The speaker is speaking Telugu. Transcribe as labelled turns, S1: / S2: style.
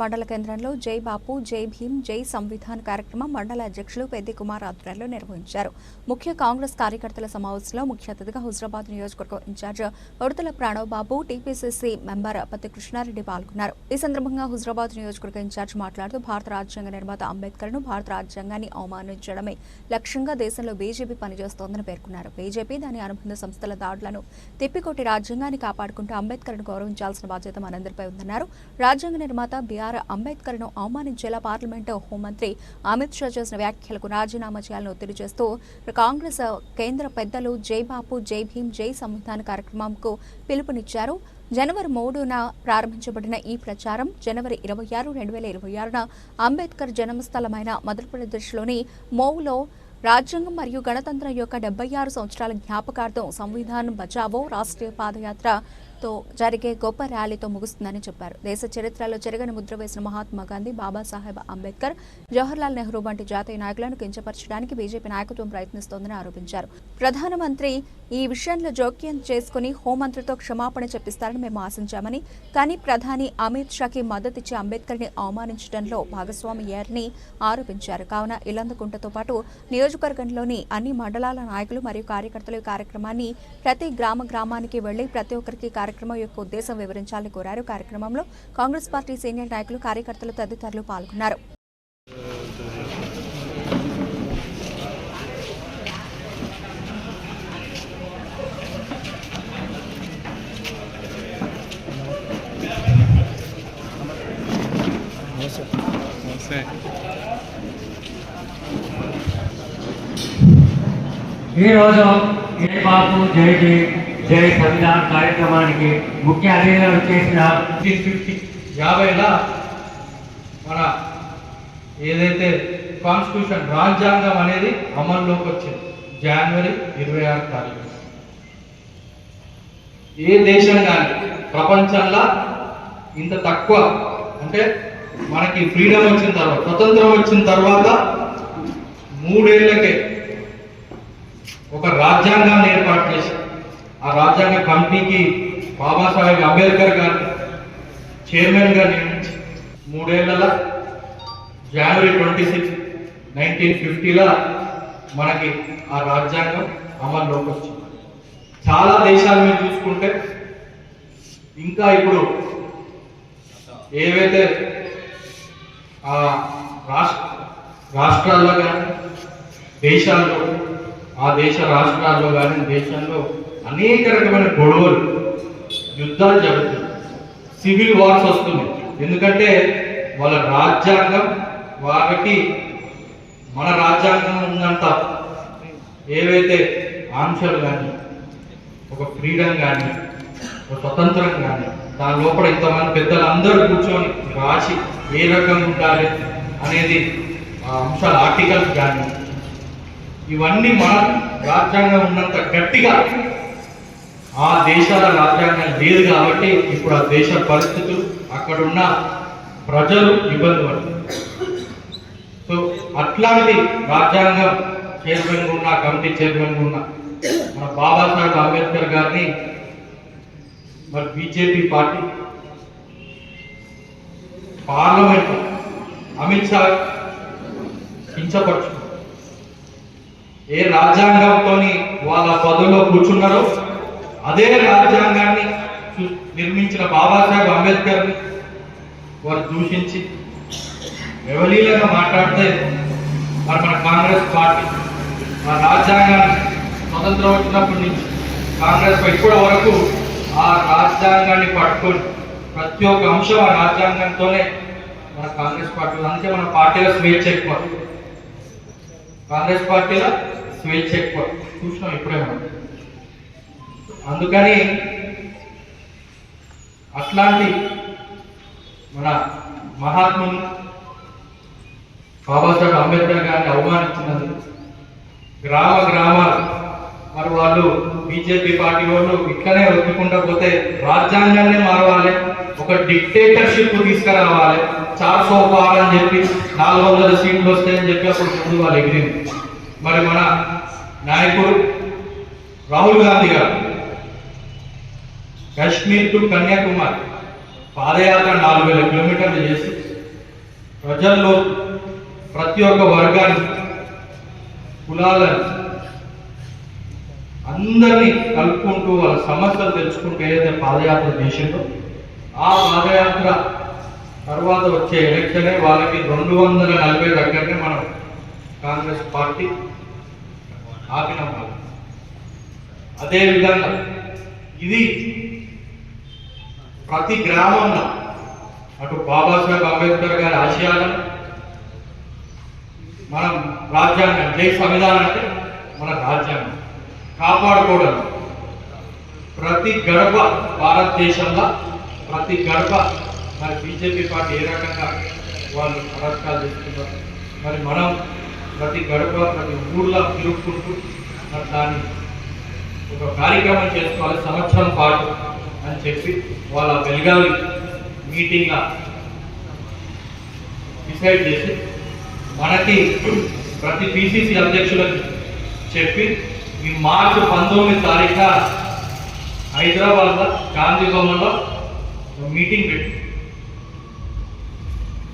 S1: మండల కేంద్రంలో జై బాపు జై భీమ్ జై సంవిధాన్ కార్యక్రమం మండల అధ్యక్షులు పెద్ది కుమార్ ఆధ్వర్యంలో నిర్వహించారు. ముఖ్య కాంగ్రెస్ కార్యకర్తల సమావేశంలో ముఖ్య అతిథిగా హుజరాబాద్ నియోజకవర్గం incharge Udathala Pranav Babu TPCC member Patti Krishna Reddy పాల్గొన్నారు. ఈ సందర్భంగా హుజరాబాద్ నియోజకవర్గ ఇన్ఛార్జ్ మాట్లాడుతూ భారత రాజ్యాంగ నిర్మాత అంబేద్కర్ను భారత రాజ్యాంగాన్ని అవమానించడమే లక్ష్యంగా దేశంలో బీజేపీ పనిచేస్తోందని పేర్కొన్నారు. బీజేపీ దాని అనుబంధ సంస్థల దాడులను తిప్పికొట్టి రాజ్యాంగాన్ని కాపాడుకుంటూ అంబేద్కర్ను గౌరవించాల్సిన బాధ్యత మనందరిపై ఉందన్నారు. రాజ్యాంగ నిర్మాత బీఆర్ అంబేద్కర్ను అవమానించేలా పార్లమెంటు హోంమంత్రి అమిత్ షా చేసిన వ్యాఖ్యలకు రాజీనామా చేయాలని ఒత్తిడి చేస్తూ కాంగ్రెస్ కేంద్ర పెద్దలు జై బాపు జై భీమ్ జై సంవిధాన కార్యక్రమంకు పిలుపునిచ్చారు. జనవరి మూడున ప్రారంభించబడిన ఈ ప్రచారం జనవరి ఇరవై ఆరు రెండు వేల ఇరవై ఆరున అంబేద్కర్ జన్మస్థలమైన మధ్యప్రదేశ్లోని మోవులో రాజ్యాంగం మరియు గణతంత్రం యొక్క డెబ్బై ఆరు సంవత్సరాల జ్ఞాపకార్థం సంవిధాన్ బచావో రాష్ట్రీయ పాదయాత్ర తో జరిగే గొప్ప ర్యాలీతో ముగుస్తుందని చెప్పారు. దేశ చరిత్రలో జరగని ముద్ర వేసిన మహాత్మా గాంధీ బాబాసాహెబ్ అంబేద్కర్ జవహర్లాల్ నెహ్రూ వంటి జాతీయ నాయకులను కించపరచడానికి బీజేపీ నాయకత్వం ప్రయత్నిస్తోందని ఆరోపించారు. ప్రధానమంత్రి ఈ విషయంలో జోక్యం చేసుకుని హోంమంత్రితో క్షమాపణ చెప్పిస్తారని మేము ఆశించామని కానీ ప్రధాని అమిత్ షాకి మద్దతిచ్చి అంబేద్కర్ని అవమానించడంలో భాగస్వామి అయ్యారని ఆరోపించారు. కావున ఇల్లందుకుంటతో పాటు నియోజకవర్గంలోని అన్ని మండలాల నాయకులు మరియు కార్యకర్తలు ఈ కార్యక్రమాన్ని ప్రతి గ్రామ గ్రామానికి వెళ్ళి ప్రతి ఒక్కరికి కార్యక్రమం యొక్క ఉద్దేశం వివరించాలని కోరారు. కార్యక్రమంలో కాంగ్రెస్ పార్టీ సీనియర్ నాయకులు కార్యకర్తలు తదితరులు పాల్గొన్నారు.
S2: ఈరోజు జై జై జై జై సంవిధాన కార్యక్రమానికి ముఖ్య అతిథిగా వచ్చేసిన
S3: యాభైల ఫిఫ్టీ మన ఏదైతే కాన్స్టిట్యూషన్ రాజ్యాంగం అనేది అమల్లోకి వచ్చింది. జనవరి ఇరవై ఆరు తారీఖు. ఏ దేశం కానీ ప్రపంచంలో ఇంత తక్కువ అంటే మనకి ఫ్రీడమ్ వచ్చిన తర్వాత స్వతంత్రం వచ్చిన తర్వాత మూడేళ్ళకే ఒక రాజ్యాంగాన్ని ఏర్పాటు చేసి ఆ రాజ్యాంగ కమిటీకి బాబాసాహెబ్ అంబేద్కర్ గారిని చైర్మన్గా నియమించి మూడేళ్ళ జనవరి ట్వంటీ సిక్స్ నైన్టీన్ ఫిఫ్టీలో మనకి ఆ రాజ్యాంగం అమల్లోకి వచ్చింది. చాలా దేశాల మీద చూసుకుంటే ఇంకా ఇప్పుడు ఏవైతే ఆ రాష్ట్ర రాష్ట్రాల్లో కానీ దేశాల్లో ఆ దేశ రాష్ట్రాల్లో కానీ దేశంలో అనేక రకమైన గొడవలు యుద్ధాలు జరుగుతున్నాయి సివిల్ వార్స్ వస్తున్నాయి ఎందుకంటే వాళ్ళ రాజ్యాంగం వాళ్ళకి మన రాజ్యాంగం ఉన్నంత ఏవైతే ఆంక్షలు కానీ ఒక ఫ్రీడమ్ కానీ ఒక స్వతంత్రం కానీ దాని లోపల ఇంతమంది పెద్దలు అందరూ కూర్చొని రాసి ఏ రకంగా ఉండాలి అనేది ఆ అంశాలు ఆర్టికల్స్ కానీ ఇవన్నీ మన రాజ్యాంగం ఉన్నంత గట్టిగా ఆ దేశాల రాజ్యాంగం లేదు కాబట్టి ఇప్పుడు ఆ దేశ పరిస్థితులు అక్కడున్న ప్రజలు ఇబ్బంది పడుతున్నారు. సో అట్లాంటి రాజ్యాంగం చైర్మన్ ఉన్న కమిటీ చైర్మన్ ఉన్న మన బాబాసాహెబ్ అంబేద్కర్ గారిని మరి BJP party parliament Amit Shah కించపరుచుకుంది. ఏ రాజ్యాంగంతో వాళ్ళ పదవిలో కూర్చున్నారో అదే రాజ్యాంగాన్ని చూ- నిర్మించిన బాబాసాహెబ్ అంబేద్కర్ వారు దూషించి వ్యవలీలంగా మాట్లాడితే మరి మన కాంగ్రెస్ పార్టీ మన రాజ్యాంగాన్ని స్వతంత్రం వచ్చినప్పటి నుంచి కాంగ్రెస్ ఇప్పటి వరకు ఆ రాజ్యాంగాన్ని పట్టుకొని ప్రతి ఒక్క అంశం ఆ రాజ్యాంగంతోనే మన కాంగ్రెస్ పార్టీలో అందుకే మన పార్టీలో స్వేచ్ఛ ఎక్కువ. కాంగ్రెస్ పార్టీలో స్వేచ్ఛ ఎక్కువ. చూసినాం ఇప్పుడే మనం. అందుకని అట్లాంటి మన మహాత్ముని బాబాసాహెబ్ అంబేద్కర్ గారిని అవమానించినది గ్రామ గ్రామాలు మరి వాళ్ళు బీజేపీ పార్టీ వాళ్ళు ఇట్లనే ఒప్పుకుంటా పోతే రాజ్యాంగాన్ని మారవాలి ఒక డిక్టేటర్షిప్ తీసుకురావాలి చార్ సో అని చెప్పి నాలుగు వందల సీట్లు వస్తాయని చెప్పి అప్పుడు ముందు వాళ్ళు ఎగిరింది. మరి మన నాయకుడు రాహుల్ గాంధీ గారు కాశ్మీర్ టు కన్యాకుమారి పాదయాత్ర నాలుగు వేల కిలోమీటర్లు చేసి ప్రజల్లో ప్రతి ఒక్క వర్గాన్ని కులాలను అందరినీ కలుపుకుంటూ వాళ్ళ సమస్యలు తెలుసుకుంటూ ఏదైతే పాదయాత్ర చేసిందో ఆ పాదయాత్ర తర్వాత వచ్చే ఎలక్షనే వాళ్ళకి రెండు వందల నలభై దగ్గరనే మనం కాంగ్రెస్ పార్టీ ఆపినాం అదేవిధంగా ఇది ప్రతి గ్రామంలో అటు బాబాసాహెబ్ అంబేద్కర్ గారి ఆశయాలను మనం రాజ్యాంగం జై సంవిధానం అంటే మన రాజ్యాంగం. కాపాడుకోవడం. ప్రతి గడప భారతదేశంలో ప్రతి గడప మరి బీజేపీ పార్టీ ఏ రకంగా వాళ్ళు పథకాలు చేస్తున్నారు మరి మనం ప్రతి గడప ప్రతి ఊర్లో తిరుగుకుంటూ మరి దాన్ని ఒక కార్యక్రమం చేసుకోవాలి. సంవత్సరం పాటు అని చెప్పి వాళ్ళ బెల్గావి మీటింగ్ డిసైడ్ చేసి మనకి ప్రతి పిసిసి అధ్యక్షులకి చెప్పి ఈ మార్చి పంతొమ్మిది తారీఖున హైదరాబాద్లో గాంధీ భవన్లో మీటింగ్ పెట్టి